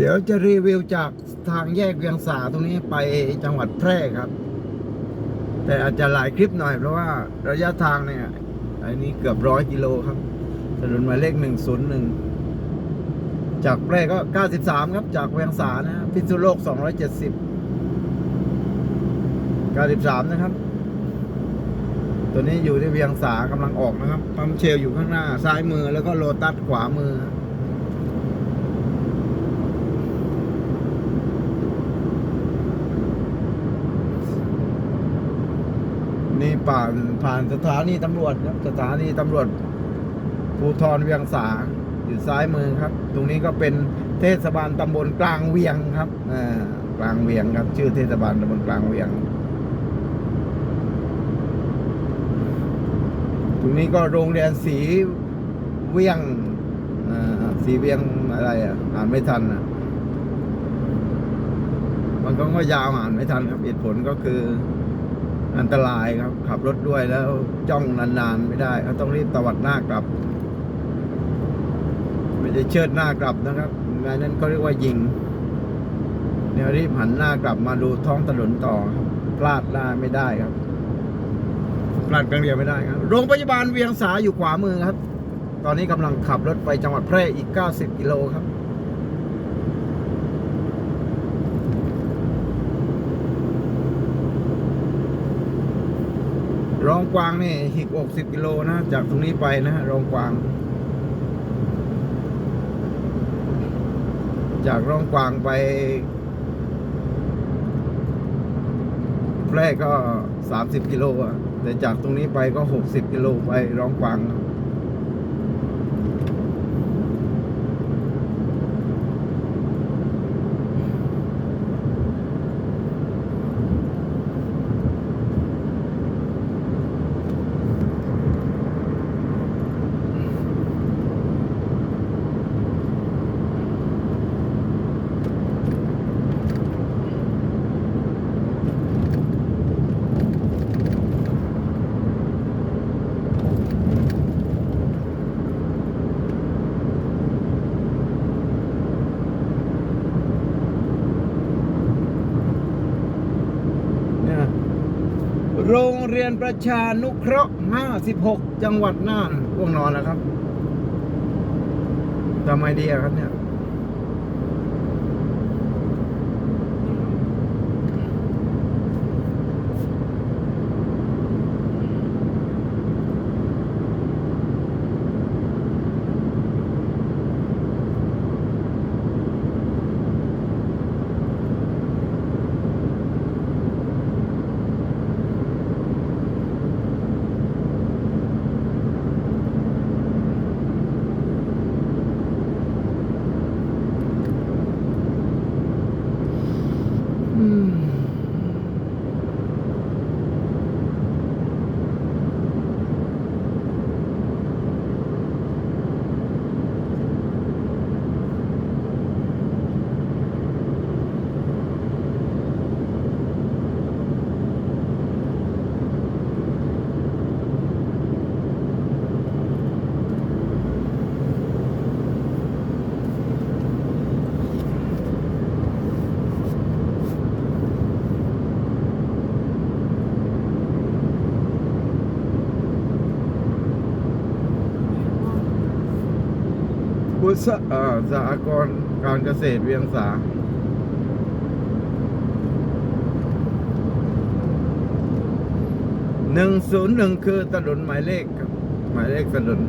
เดี๋ยวจะรีวิวจากทางแยกเวียงสาตรงนี้ไปจังหวัดแพร่ครับ แต่อาจจะหลายคลิปหน่อยเพราะว่าระยะทางเนี่ยอันนี้เกือบร้อยกิโลครับถนนหมายเลขหนึ่งศูนย์หนึ่งจากแพร่ก็เก้าสิบสามครับ จากเวียงสานะพิษณุโลกสองร้อยเจ็ดสิบเก้าสิบสามนะครับ ตัวนี้อยู่ที่เวียงสากำลังออกนะครับปั๊มเชลอยู่ข้างหน้า ซ้ายมือแล้วก็โลตัสขวามือ นี่ ผ่านผ่านสถานีตำรวจครับสถานีตำรวจภูธรเวียงสาอยู่ซ้ายมือครับ ตรงนี้ก็เป็นเทศบาลตำบลกลางเวียงครับอ่ากลางเวียงครับ ชื่อเทศบาลตำบลกลางเวียง ตรงนี้ก็โรงเรียนสีเวียงอ่าสีเวียงอะไรอะอ่านไม่ทันอะมันก็ก็ยาวอ่านไม่ทันครับเหตุผลก็คือ อันตรายครับ ขับรถด้วยแล้วจ้องนานๆไม่ได้เขาต้องรีบตวัดหน้ากลับ ไม่ได้เชิดหน้ากลับนะครับงานนั้นเขาเรียกว่ายิงเนี่ยรีบหันหน้ากลับมาดูท้องถนนต่อครับพลาดได้ไม่ได้ครับพลาดครั้งเดียวไม่ได้ครับ โรงพยาบาลเวียงสาอยู่ขวามือครับ ตอนนี้กำลังขับรถไปจังหวัดแพร่อีก 90 กิโลครับ ร องกวางนี่อีก60กิโลนะ จากตรงนี้ไปนะรองกวาง จากรองกวางไปแพร่ก็สามสิบกิโลอะแต่จากตรงนี้ไปก็หกสิบกิโลไปรองกวางนะ โรงเรียนประชานุเคราะห์ 56 จังหวัดน่านพวงนอนแล้วครับทำไมดีครับเนี่ย อื มบุษเอ่อสหกรการเกษตรเวียงสาหนึ่งศูนย์หนึ่งคือถนนหมายเลขครับหมายเลขถนน